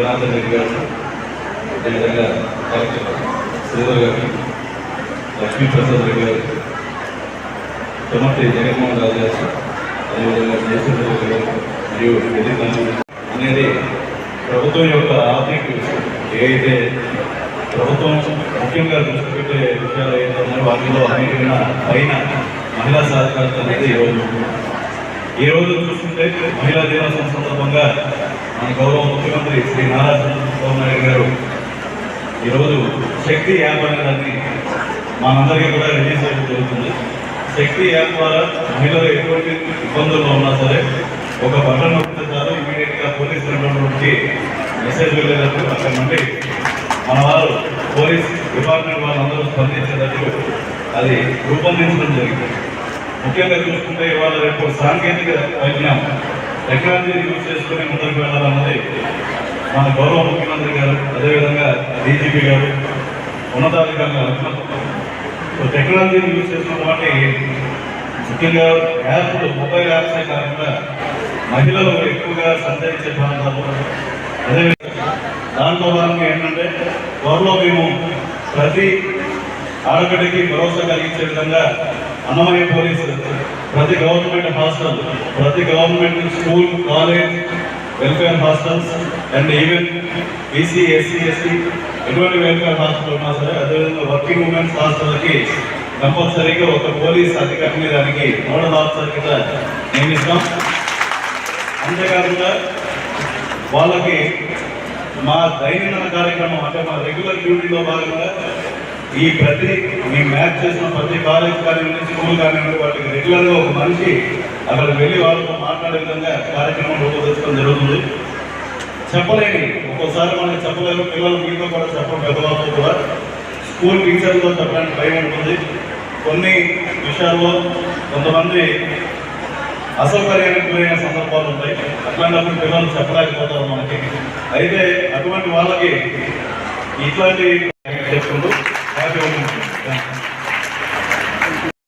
జనార్దన్ రెడ్డి గారు అదేవిధంగా కలెక్టర్ శ్రీధర్ గారికి లక్ష్మీప్రసాద్ రెడ్డి గారు ముఖ్యమంత్రి జగన్మోహన్ రాజు గారు అదేవిధంగా జయచంద్ర రెడ్డి గారు మరియు వెలిగాను అనేది ప్రభుత్వం యొక్క ఆర్థిక విషయం. ఏదైతే ప్రభుత్వం ముఖ్యంగా దృష్టి పెట్టే విషయాలు ఏంటంటే వాటిలో అనేకమైన పైన మహిళా సాధికారత అనేది ఈరోజు ఈ రోజు చూస్తుంటే మహిళా దినోత్సవం సందర్భంగా మన గౌరవ ముఖ్యమంత్రి శ్రీ నారా చంద్రబాబు నాయుడు గారు ఈరోజు శక్తి యాప్ అనేదాన్ని మనందరికీ కూడా రిలీజ్ చేయడం జరుగుతుంది. శక్తి యాప్ ద్వారా మహిళలు ఎటువంటి ఇబ్బందుల్లో ఉన్నా సరే ఒక బటన్ నొప్పి చాలు ఇమీడియట్గా పోలీస్ కంట్రోల్ మెసేజ్ వెళ్ళేటట్టు అక్కడ నుండి మన వారు పోలీస్ డిపార్ట్మెంట్ వాళ్ళందరూ స్పందించేటట్టు అది రూపొందించడం జరిగింది. ముఖ్యంగా చూసుకుంటే ఇవాళ రేపు సాంకేతిక పరిజ్ఞానం టెక్నాలజీని యూజ్ చేసుకుని ముందుకు వెళ్ళాలన్నది మన గౌరవ ముఖ్యమంత్రి గారు అదేవిధంగా డీజీపీ గారు ఉన్నతాధికారులు సో టెక్నాలజీని యూజ్ చేసుకున్నటువంటి ముఖ్యంగా యాప్లు మొబైల్ యాప్సే కాకుండా మహిళలు ఎక్కువగా సంచరించే ప్రాంతాలు అదేవిధంగా దాంట్లో భాగంగా ఏంటంటే త్వరలో మేము ప్రతి ఆడబిడ్డకి భరోసా కలిగించే విధంగా అన్నమయ్య పోలీసు ప్రతి గవర్నమెంట్ హాస్టల్ ప్రతి government school college welfare hostels and even BC SC ST ఎటువంటి వెల్ఫేర్ హాస్టల్ ఉన్నా సరే అదేవిధంగా వర్కింగ్ ఉమెన్స్ హాస్టల్కి కంపల్సరీగా ఒక పోలీస్ అధికారిని దానికి నోడల్ ఆఫీసర్ కింద నియమిస్తాం. అంతేకాకుండా వాళ్ళకి మా దైనందిన కార్యక్రమం అంటే మా రెగ్యులర్ డ్యూటీలో భాగంగా ఈ ప్రతి మీ మ్యాచ్ చేసిన ప్రతి కాలేజ్ కానివ్వండి స్కూల్ కానివ్వండి వాటికి రెగ్యులర్గా ఒక మనిషి అక్కడ వెళ్ళి వాళ్ళతో మాట్లాడే విధంగా కార్యక్రమం రూపొందించడం జరుగుతుంది. చెప్పలేని ఒక్కోసారి మనకి చెప్పలేము పిల్లలు మీతో కూడా చెప్పడం పెద్దవాళ్ళతో కూడా. స్కూల్ టీచర్లతో చెప్పడానికి భయం ఉంటుంది. కొన్ని విషయాల్లో కొంతమంది అసౌకర్యానికి గురైన సందర్భాలు ఉంటాయి. అట్లాంటప్పుడు పిల్లలు చెప్పలేకపోతారు మనకి. అయితే అటువంటి వాళ్ళకి ఇట్లాంటి Thank you.